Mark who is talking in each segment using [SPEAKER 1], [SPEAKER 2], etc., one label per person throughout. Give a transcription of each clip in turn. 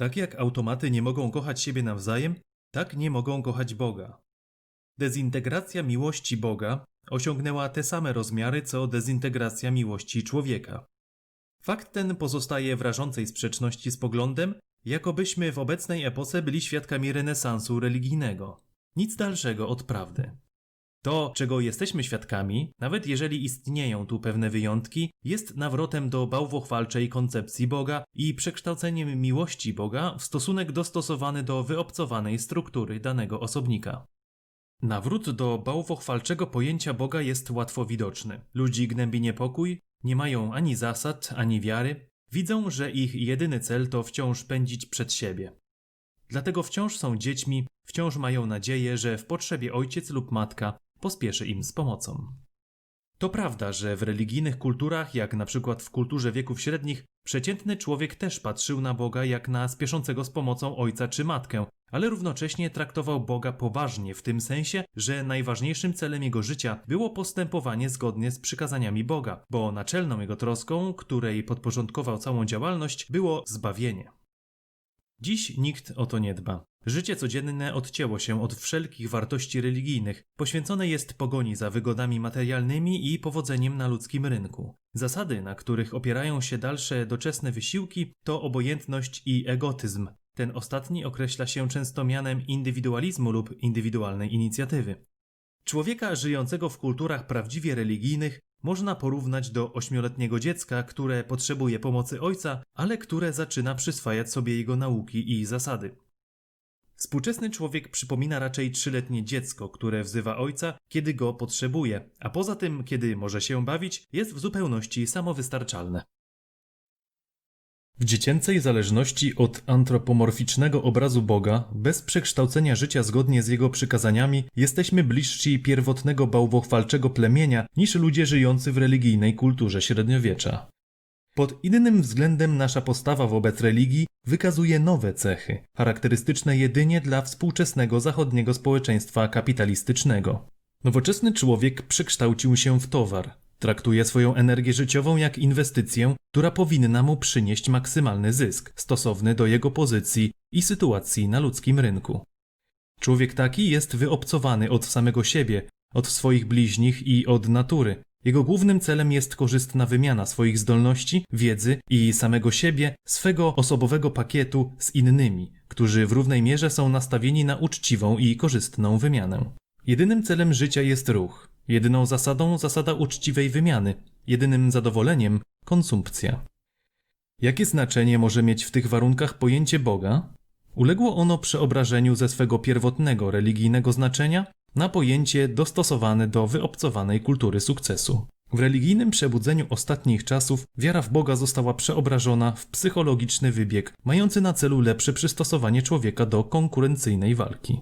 [SPEAKER 1] Tak jak automaty nie mogą kochać siebie nawzajem, tak nie mogą kochać Boga. Dezintegracja miłości Boga osiągnęła te same rozmiary co dezintegracja miłości człowieka. Fakt ten pozostaje w rażącej sprzeczności z poglądem, jakobyśmy w obecnej epoce byli świadkami renesansu religijnego. Nic dalszego od prawdy. To, czego jesteśmy świadkami, nawet jeżeli istnieją tu pewne wyjątki, jest nawrotem do bałwochwalczej koncepcji Boga i przekształceniem miłości Boga w stosunek dostosowany do wyobcowanej struktury danego osobnika. Nawrót do bałwochwalczego pojęcia Boga jest łatwo widoczny. Ludzi gnębi niepokój, nie mają ani zasad, ani wiary, widzą, że ich jedyny cel to wciąż pędzić przed siebie. Dlatego wciąż są dziećmi, wciąż mają nadzieję, że w potrzebie ojciec lub matka pospieszy im z pomocą. To prawda, że w religijnych kulturach, jak na przykład w kulturze wieków średnich, przeciętny człowiek też patrzył na Boga jak na spieszącego z pomocą ojca czy matkę, ale równocześnie traktował Boga poważnie w tym sensie, że najważniejszym celem jego życia było postępowanie zgodnie z przykazaniami Boga, bo naczelną jego troską, której podporządkował całą działalność, było zbawienie. Dziś nikt o to nie dba. Życie codzienne odcięło się od wszelkich wartości religijnych, poświęcone jest pogoni za wygodami materialnymi i powodzeniem na ludzkim rynku. Zasady, na których opierają się dalsze doczesne wysiłki, to obojętność i egotyzm. Ten ostatni określa się często mianem indywidualizmu lub indywidualnej inicjatywy. Człowieka żyjącego w kulturach prawdziwie religijnych można porównać do ośmioletniego dziecka, które potrzebuje pomocy ojca, ale które zaczyna przyswajać sobie jego nauki i zasady. Współczesny człowiek przypomina raczej trzyletnie dziecko, które wzywa ojca, kiedy go potrzebuje, a poza tym, kiedy może się bawić, jest w zupełności samowystarczalne. W dziecięcej zależności od antropomorficznego obrazu Boga, bez przekształcenia życia zgodnie z jego przykazaniami, jesteśmy bliżsi pierwotnego bałwochwalczego plemienia niż ludzie żyjący w religijnej kulturze średniowiecza. Pod innym względem nasza postawa wobec religii wykazuje nowe cechy, charakterystyczne jedynie dla współczesnego zachodniego społeczeństwa kapitalistycznego. Nowoczesny człowiek przekształcił się w towar. Traktuje swoją energię życiową jak inwestycję, która powinna mu przynieść maksymalny zysk, stosowny do jego pozycji i sytuacji na ludzkim rynku. Człowiek taki jest wyobcowany od samego siebie, od swoich bliźnich i od natury. Jego głównym celem jest korzystna wymiana swoich zdolności, wiedzy i samego siebie, swego osobowego pakietu z innymi, którzy w równej mierze są nastawieni na uczciwą i korzystną wymianę. Jedynym celem życia jest ruch, jedyną zasadą zasada uczciwej wymiany, jedynym zadowoleniem konsumpcja. Jakie znaczenie może mieć w tych warunkach pojęcie Boga? Uległo ono przeobrażeniu ze swego pierwotnego religijnego znaczenia na pojęcie dostosowane do wyobcowanej kultury sukcesu. W religijnym przebudzeniu ostatnich czasów wiara w Boga została przeobrażona w psychologiczny wybieg, mający na celu lepsze przystosowanie człowieka do konkurencyjnej walki.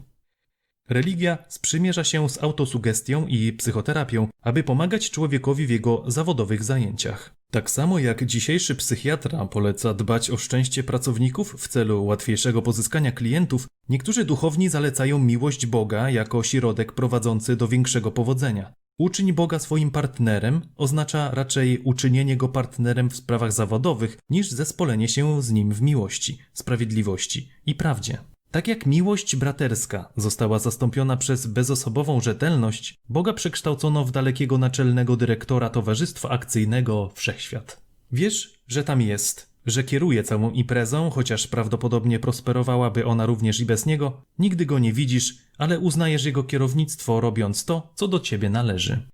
[SPEAKER 1] Religia sprzymierza się z autosugestią i psychoterapią, aby pomagać człowiekowi w jego zawodowych zajęciach. Tak samo jak dzisiejszy psychiatra poleca dbać o szczęście pracowników w celu łatwiejszego pozyskania klientów, niektórzy duchowni zalecają miłość Boga jako środek prowadzący do większego powodzenia. Uczyń Boga swoim partnerem oznacza raczej uczynienie go partnerem w sprawach zawodowych niż zespolenie się z nim w miłości, sprawiedliwości i prawdzie. Tak jak miłość braterska została zastąpiona przez bezosobową rzetelność, Boga przekształcono w dalekiego naczelnego dyrektora Towarzystwa Akcyjnego Wszechświat. Wiesz, że tam jest, że kieruje całą imprezą, chociaż prawdopodobnie prosperowałaby ona również i bez niego. Nigdy go nie widzisz, ale uznajesz jego kierownictwo, robiąc to, co do ciebie należy.